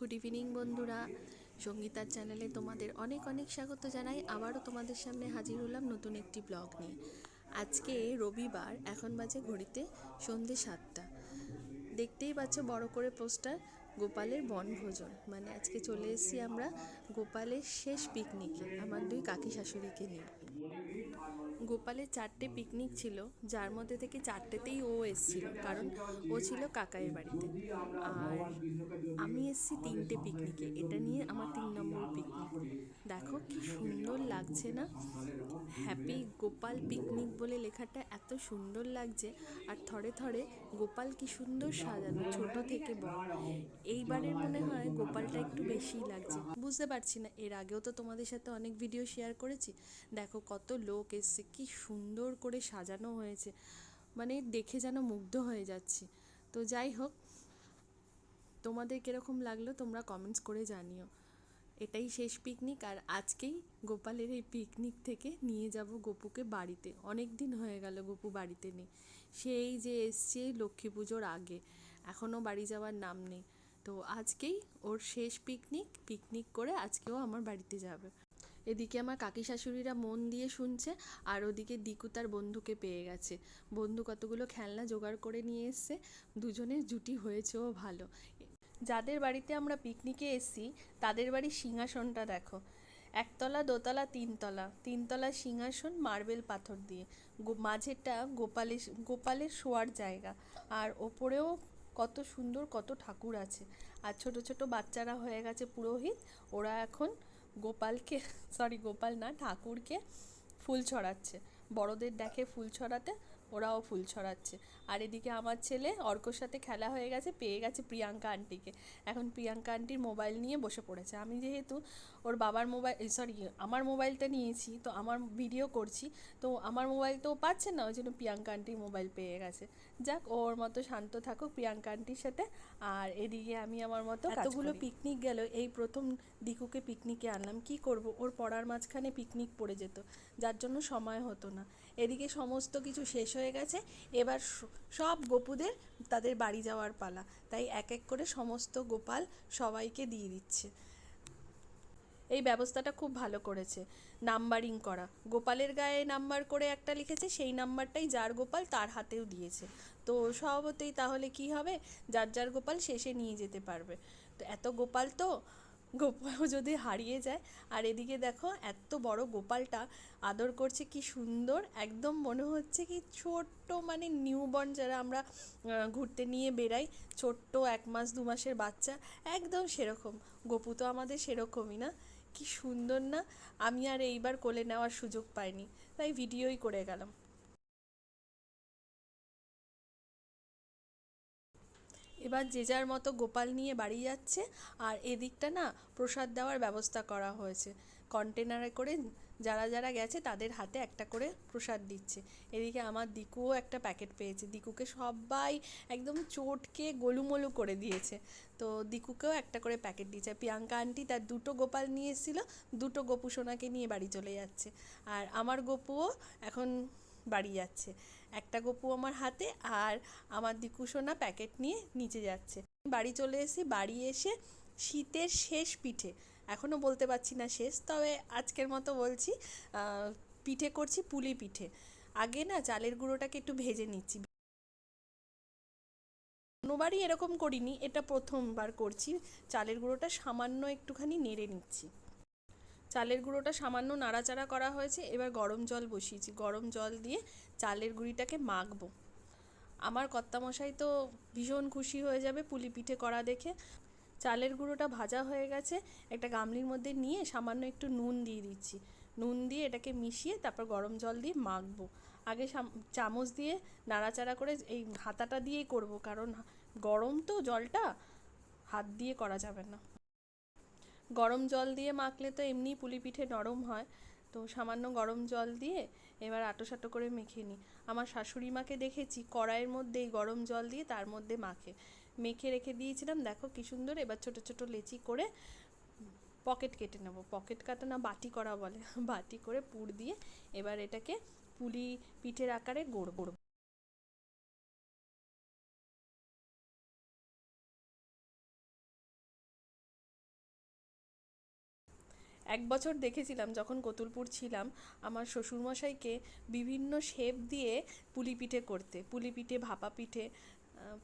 Good evening, বন্ধুরা। সঙ্গীতার চ্যানেলে তোমাদের অনেক অনেক স্বাগত জানাই। আবারও তোমাদের সামনে হাজির হলাম নতুন একটি ব্লগ নিয়ে। আজকে রবিবার, এখন বাজে ঘড়িতে সন্ধে সাতটা। দেখতেই পাচ্ছ বড় করে পোস্টার, গোপালের বনভোজন। মানে আজকে চলে এসেছি আমরা গোপালের শেষ পিকনিকে, আমার দুই কাকি শাশুড়িকে নিয়ে। গোপালের চারটে পিকনিক ছিল, যার মধ্যে থেকে চারটেতেই ও এসেছিল, কারণ ও ছিল কাকাইয়ের বাড়িতে। আর আমি এসেছি তিনটে পিকনিকে এটা নিয়ে আমার তিন নম্বর পিকনিক দেখো কি সুন্দর লাগছে না? হ্যাপি গোপাল পিকনিক বলে লেখাটা এত সুন্দর লাগছে, আর থরে থরে গোপাল কি সুন্দর সাজানো, ছোট থেকে বড়। এইবারের মনে হয় গোপালটা একটু বেশিই লাগছে। বুঝতে পারছি না, এর আগেও তো তোমাদের সাথে অনেক ভিডিও শেয়ার করেছি। দেখো কত লোক এসছে কি সুন্দর করে সাজানো হয়েছে। মানে দেখে যেন মুগ্ধ হয়ে যাচ্ছি। তো যাই হোক, তোমাদের কীরকম লাগল তোমরা কমেন্টস করে জানিও। এটাই শেষ পিকনিক আর আজকেই গোপালের এই পিকনিক থেকে নিয়ে যাব গপুকে বাড়িতে। অনেক দিন হয়ে গেল গপু বাড়িতে নেই। সেই যে এসছে লক্ষ্মী পুজোর আগে, এখনও বাড়ি যাওয়ার নাম নেই। তো আজকেই ওর শেষ পিকনিক পিকনিক করে আজকেও আমার বাড়িতে যাবে। এদিকে আমার কাকি শাশুড়িরা মন দিয়ে শুনছে, আর ওদিকে দিকু তার বন্ধুকে পেয়ে গেছে। বন্ধু কতগুলো খেলনা জোগাড় করে নিয়ে এসছে দুজনের জুটি হয়েছেও ভালো। যাদের বাড়িতে আমরা পিকনিকে এসেছি, তাদের বাড়ির সিংহাসনটা দেখো। একতলা, দোতলা, তিনতলা। তিনতলা সিংহাসন, মার্বেল পাথর দিয়ে। মাঝেরটা গোপালের গোপালের শোয়ার জায়গা। আর ওপরেও কত সুন্দর, কত ঠাকুর আছে। আর ছোট ছোট বাচ্চারা হয়ে গেছে পুরোহিত। ওরা এখন গোপালকে সরি গোপাল না ঠাকুরকে ফুল ছড়াচ্ছে। বড়দের দেখে ফুল ছড়াতে, ওরাও ফুল ছড়াচ্ছে। আর এদিকে আমার ছেলে অর্কর সাথে খেলা হয়ে গেছে, পেয়ে গেছে প্রিয়াঙ্কা আন্টিকে। এখন প্রিয়াঙ্কা আন্টির মোবাইল নিয়ে বসে পড়েছে। আমি যেহেতু ওর বাবার মোবাইল সরি আমার মোবাইলটা নিয়েছি, তো আমার ভিডিও করছি, তো আমার মোবাইল তো পাচ্ছে না, ওই জন্য প্রিয়াঙ্কা আন্টির মোবাইল পেয়ে গেছে। যাক ওর মতো শান্ত থাকুক প্রিয়াঙ্কা আন্টির সাথে। আর এদিকে আমি আমার মতো এতগুলো পিকনিক গেল এই প্রথম দিকুকে পিকনিকে আনলাম। কি করব? ওর পড়ার মাঝখানে পিকনিক পড়ে যেত যার জন্য সময় হতো না। এদিকে সমস্ত কিছু শেষ হয়ে গেছে এবার সব গোপুদের তাদের বাড়ি যাওয়ার পালা। তাই এক এক করে সমস্ত গোপাল সবাইকে দিয়ে দিচ্ছে। এই ব্যবস্থাটা খুব ভালো করেছে। নাম্বারিং করা। গোপালের গায়ে নাম্বার করে একটা লিখেছে, সেই নাম্বারটাই যার গোপাল তার হাতেও দিয়েছে। তো স্বভাবতই তাহলে কি হবে? যার যার গোপাল শেষে নিয়ে যেতে পারবে। তো এত গোপাল তো, গোপালও যদি হারিয়ে যায়। আর এদিকে দেখো, এত বড় গোপালটা আদর করছে, কি সুন্দর। একদম মনে হচ্ছে কি ছোট্ট মানে নিউবর্ন যারা আমরা ঘুরতে নিয়ে বেরাই ছোট্ট এক মাস, দু মাসের বাচ্চা। একদম সেরকম। গপু তো আমাদের সেরকমই না। কি সুন্দর না, আমি আর এইবার কোলে নেওয়ার সুযোগ পাইনি, তাই ভিডিওই করে গেলাম। এবার যে যার মতো গোপাল নিয়ে বাড়ি যাচ্ছে, আর এদিকটা না প্রসাদ দেওয়ার ব্যবস্থা করা হয়েছে। কন্টেনারে করে যারা যারা গেছে তাদের হাতে একটা করে প্রসাদ দিচ্ছে। এদিকে আমার দিকুও একটা প্যাকেট পেয়েছে। দিকুকে সবাই একদম চটকে গোলুমলু করে দিয়েছে। তো দিকুকেও একটা করে প্যাকেট দিয়েছে। প্রিয়াঙ্কা আন্টি তার দুটো গোপাল নিয়ে এসেছিল, দুটো গোপু সোনাকে নিয়ে বাড়ি চলে যাচ্ছে। আর আমার গপুও এখন বাড়ি যাচ্ছে। একটা গপু আমার হাতে আর আমার দিকুসোনা প্যাকেট নিয়ে নিচে যাচ্ছে। বাড়ি চলে এসেছি বাড়ি এসে শীতের শেষ পিঠে এখনও বলতে পারছি না শেষ, তবে আজকের মতো বলছি পিঠে করছি পুলি পিঠে। আগে না চালের গুঁড়োটাকে একটু ভেজে নিচ্ছি। কোনোবারই এরকম করিনি, এটা প্রথমবার করছি। চালের গুঁড়োটা সামান্য একটুখানি নেড়ে নিচ্ছি। চালের গুঁড়োটা সামান্য নাড়াচাড়া করা হয়েছে, এবার গরম জল বসিয়েছি। গরম জল দিয়ে চালের গুঁড়িটাকে মাখবো। আমার কর্তামশাই তো ভীষণ খুশি হয়ে যাবে পুলি পিঠে করা দেখে। চালের গুঁড়োটা ভাজা হয়ে গেছে, একটা গামলির মধ্যে নিয়ে সামান্য একটু নুন দিয়ে দিচ্ছি। নুন দিয়ে এটাকে মিশিয়ে তারপর গরম জল দিয়ে মাখবো। আগে চামচ দিয়ে নাড়াচাড়া করে এই হাতাটা দিয়েই করব, কারণ গরম তো জলটা, হাত দিয়ে করা যাবে না। গরম জল দিয়ে মাখলে তো এমনি পুলি পিঠে নরম হয়। তো সামান্য গরম জল দিয়ে এবার আটো সাটো করে মেখে নিই। আমার শাশুড়ি মাকে দেখেছি কড়াইয়ের মধ্যে এই গরম জল দিয়ে তার মধ্যে মাখে। মেখে রেখে দিয়েছিলাম। দেখো কি সুন্দর। এবার ছোট ছোট লেচি করে পকেট কেটে নেব। পকেট কাটা না, বাটি করা বলে। বাটি করে পুর দিয়ে এবার এটাকে পুলি পিঠের আকারে গোড় গোড় এক বছর দেখেছিলাম যখন কতুলপুর ছিলাম, আমার শ্বশুরমশাইকে বিভিন্ন শেপ দিয়ে পুলি পিঠে করতে। পুলি পিঠে, ভাপা পিঠে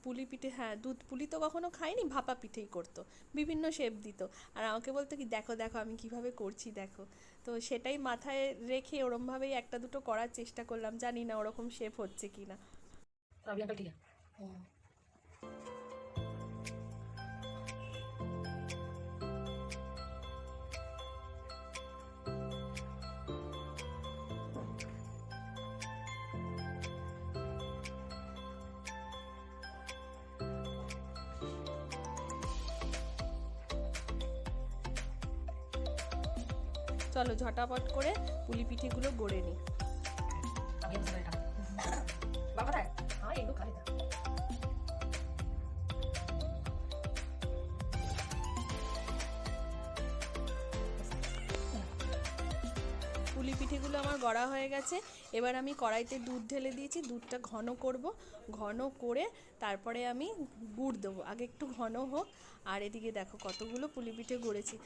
পুলি পিঠে হ্যাঁ দুধ পুলি তো কখনো খাইনি ভাপা পিঠেই করতো। বিভিন্ন শেপ দিত। আর আমাকে বলতো কি দেখো দেখো আমি কীভাবে করছি দেখো। তো সেটাই মাথায় রেখে ওরমভাবেই একটা দুটো করার চেষ্টা করলাম। জানি না ওরকম শেপ হচ্ছে কি না চলো ঝটাপট করে পুলি পিঠেগুলো গড়ে নিই। अभी পুলি পিঠেগুলো আমার গড়া হয়ে গেছে। এবার আমি কড়াইতে দুধ ঢেলে দিয়েছি, দুধটা ঘন করব। ঘন করে তারপরে আমি গুড় দেবো। আগে একটু ঘন হোক, আর এদিকে দেখো কতগুলো পুলি পিঠে গড়েছি।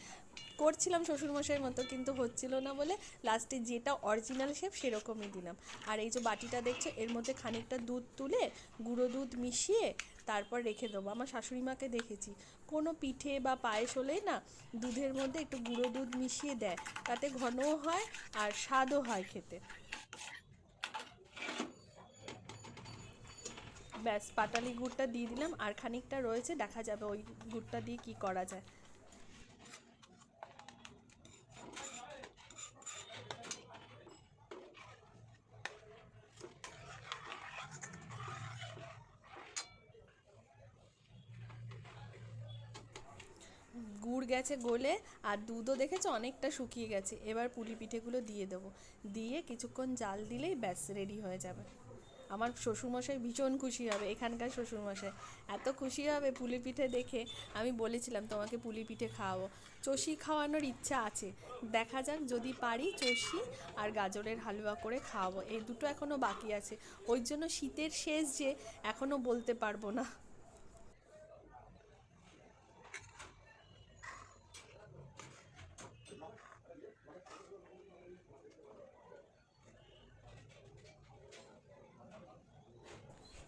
করছিলাম শ্বশুরমশাইয়ের মতো, কিন্তু হচ্ছিল না বলে লাস্টে যেটা অরিজিনাল শেপ সেরকমই দিলাম। আর এই যে বাটিটা দেখছ, এর মধ্যে খানিকটা দুধ তুলে গুঁড়ো দুধ মিশিয়ে তারপর রেখে দেবো। আমার শাশুড়ি মাকে দেখেছি। কোনো পিঠে বা পায়েস হলেই না দুধের মধ্যে একটু গুঁড়ো দুধ মিশিয়ে দেয়। তাতে ঘনও হয় আর স্বাদও হয় খেতে। ব্যাস, পাটালি গুড়টা দিয়ে দিলাম। আর খানিকটা রয়েছে, দেখা যাবে ওই গুড়টা দিয়ে কি করা যায়। গুড় গেছে গলে আর দুধও দেখেছ অনেকটা শুকিয়ে গেছে। এবার পুলি পিঠেগুলো দিয়ে দেবো। দিয়ে কিছুক্ষণ জাল দিলেই ব্যাস রেডি হয়ে যাবে। আমার শ্বশুরমশাই ভীষণ খুশি হবে, এখানকার শ্বশুরমশাই। এত খুশি হবে পুলি পিঠে দেখে। আমি বলেছিলাম, তোমাকে পুলি পিঠে খাওয়াবো। চষি খাওয়ানোর ইচ্ছা আছে। দেখা যাক যদি পারি চষি আর গাজরের হালুয়া করে খাওয়াবো। এই দুটো এখনও বাকি আছে। ওই জন্য শীতের শেষ যে এখনও বলতে পারব না।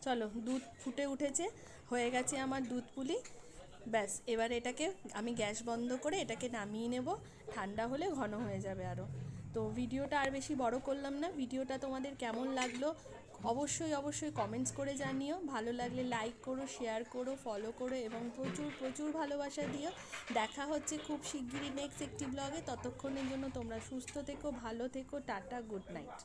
চলো, দুধ ফুটে উঠেছে, হয়ে গেছে আমার দুধ পুলি। ব্যাস, এবার এটাকে আমি গ্যাস বন্ধ করে এটাকে নামিয়ে নেব, ঠান্ডা হলে ঘন হয়ে যাবে আরও তো ভিডিওটা আর বেশি বড় করলাম না, ভিডিওটা তোমাদের কেমন লাগল অবশ্যই অবশ্যই কমেন্টস করে জানিও। ভালো লাগলে লাইক করো শেয়ার করো ফলো করো এবং প্রচুর প্রচুর ভালোবাসা দিও। দেখা হচ্ছে খুব শিগগিরই নেক্সট একটি ব্লগে ততক্ষণের জন্য তোমরা সুস্থ থেকো, ভালো থেকো, টাটা গুড নাইট